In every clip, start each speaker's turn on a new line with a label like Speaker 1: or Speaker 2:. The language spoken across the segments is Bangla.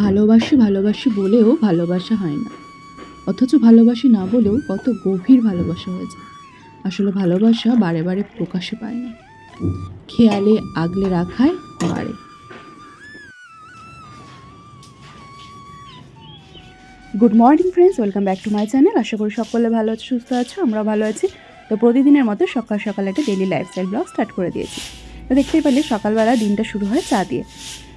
Speaker 1: ভালোবাসি ভালোবাসি বলেও ভালোবাসা হয় না। অথচ ভালোবাসি না বলেও কত গভীর ভালোবাসা হয়ে যায়। আসলে ভালোবাসা বারে বারে প্রকাশে পায় না। খেয়ালে আগলে রাখায় বাড়ে। Good morning friends welcome back to my channel আশা করি সকলে ভালো আছো সুস্থ আছো আমরা ভালো আছি। তো প্রতিদিনের মতো সকাল সকাল একটা ডেলি লাইফস্টাইল ব্লগ স্টার্ট করে দিয়েছি। তো দেখতেই পেলে সকালবেলা দিনটা শুরু হয় চা দিয়ে।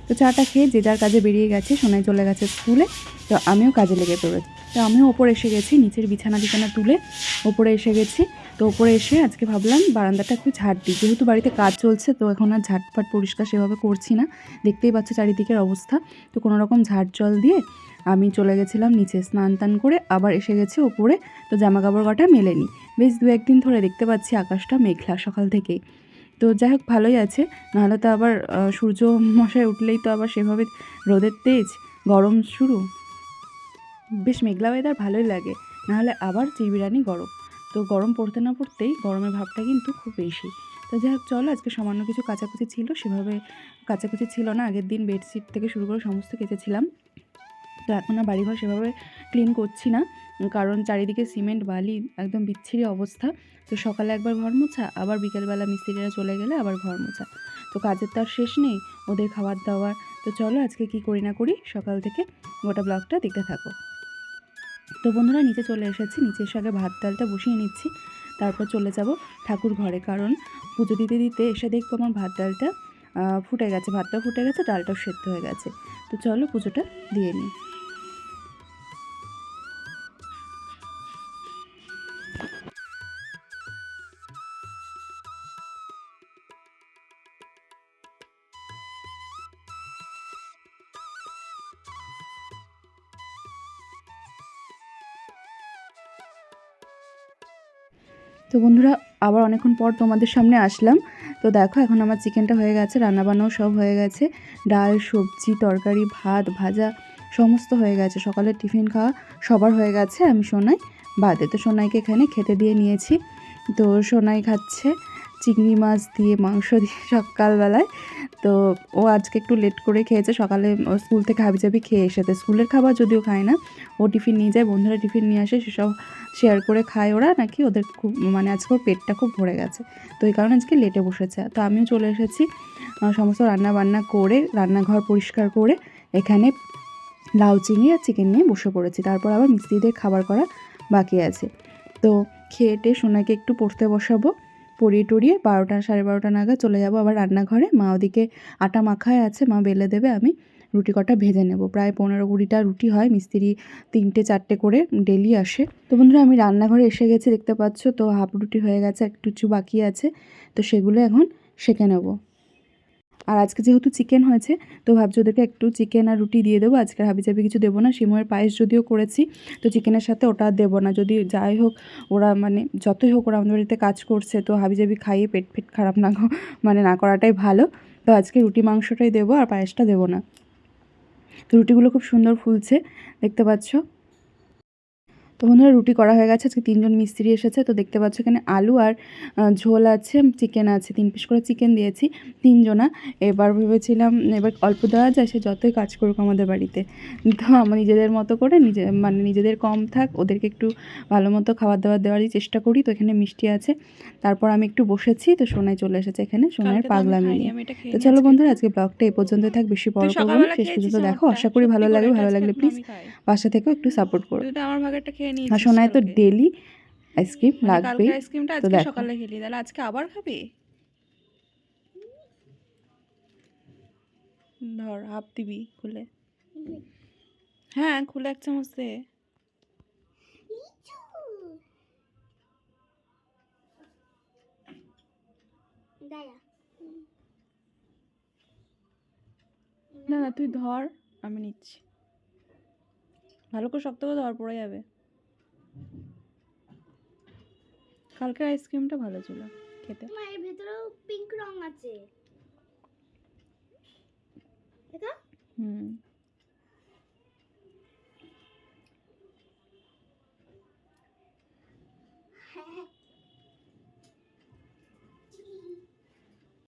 Speaker 1: তো চাটা খেয়ে যে যার কাজে বেরিয়ে গেছে, সোনাই চলে গেছে স্কুলে, তো আমিও কাজে লেগে পড়েছি। তো আমিও ওপরে এসে গেছি, নিচের বিছানা বিছানা তুলে ওপরে এসে গেছি। তো ওপরে এসে আজকে ভাবলাম বারান্দাটা একটু ঝাড় দিই। যেহেতু বাড়িতে কাজ চলছে, তো এখন আর ঝাটপাট পরিষ্কার সেভাবে করছি না। দেখতেই পাচ্ছ চারিদিকের অবস্থা। তো কোনো রকম ঝাড় জল দিয়ে আমি চলে গেছিলাম নিচে স্নান টান করে, আবার এসে গেছি ওপরে। তো জামা কাপড় কটা মেলেনি। বেশ দু একদিন ধরে দেখতে পাচ্ছি আকাশটা মেঘলা সকাল থেকেই। তো যাই হোক, ভালোই আছে। নাহলে তো আবার সূর্য মশায় উঠলেই তো আবার সেভাবে রোদের তেজ, গরম শুরু। বেশ মেঘলা ওয়েদার ভালোই লাগে। নাহলে আবার চিবিরানি গরম। তো গরম পড়তে না পড়তেই গরমের ভাবটা কিন্তু খুব বেশি। তো যাই হোক, চলো, আজকে সামান্য কিছু কাচাকুচি ছিল। সেভাবে কাচাকুচি ছিল না। আগের দিন বেডশিট থেকে শুরু করে সমস্ত কেচেছিলাম। তো এখন আর বাড়িঘর সেভাবে ক্লিন করছি না। কারণ চারিদিকে সিমেন্ট বালি, একদম বিচ্ছিরি অবস্থা। তো সকালে একবার ঘর মোছা, আবার বিকেলবেলা মিস্ত্রিরা চলে গেলে আবার ঘর মোছা। তো কাজের তো আর শেষ নেই, ওদের খাবার দাবার। তো চলো আজকে কি করি না করি, সকাল থেকে গোটা ব্লগটা দেখতে থাকো। তো বন্ধুরা, নিচে চলে এসেছি। নিচে এসে আগে ভাত, ডালটা বসিয়ে নিচ্ছি। তারপর চলে যাব ঠাকুর ঘরে। কারণ পুজো দিতে দিতে এসে দেখব আমার ভাত, ডালটা ফুটে গেছে। ভাতটাও ফুটে গেছে, ডালটাও সেদ্ধ হয়ে গেছে। তো চলো পুজোটা দিয়ে নিই। তো বন্ধুরা, আবার অনেকক্ষণ পর তোমাদের সামনে আসলাম। তো দেখো, এখন আমার চিকেনটা হয়ে গেছে, রান্নাবান্নাও সব হয়ে গেছে। ডাল, সবজি, তরকারি, ভাত, ভাজা, সমস্ত হয়ে গেছে। সকালের টিফিন খাওয়া সবার হয়ে গেছে, আমি সোনাই বাদে। তো সোনাইকে এখানে খেতে দিয়ে নিয়েছি। তো সোনাই খাচ্ছে। চিংড়ি মাছ দিয়ে মাংস দিয়ে সকালবেলায়। তো ও আজকে একটু লেট করে খেয়েছে, সকালে স্কুল থেকে হাবি হাবিজাবি খেয়ে এসেছে। স্কুলের খাবার যদিও খায় না, ও টিফিন নিয়ে যায়, বন্ধুরা টিফিন নিয়ে আসে, সেসব শেয়ার করে খায় ওরা, নাকি ওদের খুব মানে আজকে ওর পেটটা খুব ভরে গেছে। তো এই কারণে আজকে লেটে বসেছে। তো আমিও চলে এসেছি সমস্ত রান্না বান্না করে, রান্নাঘর পরিষ্কার করে, এখানে লাউ চিংড়ি আর চিকেন নিয়ে বসে পড়েছি। তারপর আবার মিস্ত্রিদের খাবার করা বাকি আছে। তো খেয়ে টেয়ে সোনাকে একটু পড়তে বসাবো। পড়িয়ে টরিয়ে বারোটা সাড়ে বারোটা নাগাদ চলে যাব আবার রান্নাঘরে। মা ওদিকে আটা মাখায় আছে, মা বেলে দেবে, আমি রুটি কটা ভেজে নেব। প্রায় পনেরো কুড়িটা রুটি হয়, মিস্ত্রি তিনটে চারটে করে ডেলি আসে। তো বন্ধুরা, আমি রান্নাঘরে এসে গেছি, দেখতে পাচ্ছ তো, হাফ রুটি হয়ে গেছে একটু বাকি আছে, তো সেগুলো এখন সেঁকে নেব। আর আজকে যেহেতু চিকেন হয়েছে, তো ভাবছি ওদেরকে একটু চিকেন আর রুটি দিয়ে দেবো। আজকে হাবিজাবি কিছু দেবো না সিময়ের পায়েস যদিও করেছি, তো চিকেনের সাথে ওটা দেবো না। যদি যাই হোক, ওরা মানে যতই হোক ওরা আমাদের বাড়িতে কাজ করছে, তো হাবিজাবি খাইয়ে পেট ফেট খারাপ না মানে না করাটাই ভালো। তো আজকে রুটি মাংসটাই দেবো আর পায়েসটা দেবো না। তো রুটিগুলো খুব সুন্দর ফুলছে, দেখতে পাচ্ছ? বন্ধুরা রুটি করা হয়ে গেছে আজকে তিনজন মিস্ত্রি এসেছে তো দেখতে পাচ্ছ এখানে আলু আর ঝোল আছে চিকেন আছে তিন পিস করে চিকেন দিয়েছি তিনজনা। এবার ভেবেছিলাম এবার অল্প দেওয়া যায় সে যতই কাজ করুক আমাদের বাড়িতে। তো আমার নিজেদের মতো করে নিজে মানে নিজেদের কম থাক ওদেরকে একটু ভালো মতো খাবার দাবার দেওয়ারই চেষ্টা করি তো এখানে মিষ্টি আছে। তারপর আমি একটু বসেছি তো সোনায় চলে এসেছে এখানে সোনাইয়ের পাগলামি নিয়ে। তো চলো বন্ধুরা আজকে ব্লগটা এই পর্যন্ত থাক বেশি বড় করব শেষ পর্যন্ত দেখো আশা করি ভালো লাগবে ভালো লাগলে প্লিজ বাসা থেকেও একটু সাপোর্ট করো।
Speaker 2: আমার ভাগেরটা খেয়ে
Speaker 1: আর সোনায় তো ডেলি আইসক্রিম
Speaker 2: আইসক্রিমটা আজকে সকালে খেলি তাহলে আজকে আবার খাবি? ধর হাফ দিবি খুলে। হ্যাঁ খুলে এক চামচ দে। না না তুই ধর আমি নিচ্ছি। ভালো করে শক্ত করে ধর পড়ে যাবে। কালকে আইসক্রিমটা ভালো ছিল খেতে।
Speaker 3: এর ভেতরেও পিঙ্ক রং আছে। এটা?
Speaker 2: হুম। হ্যাঁ।, হ্যাঁ।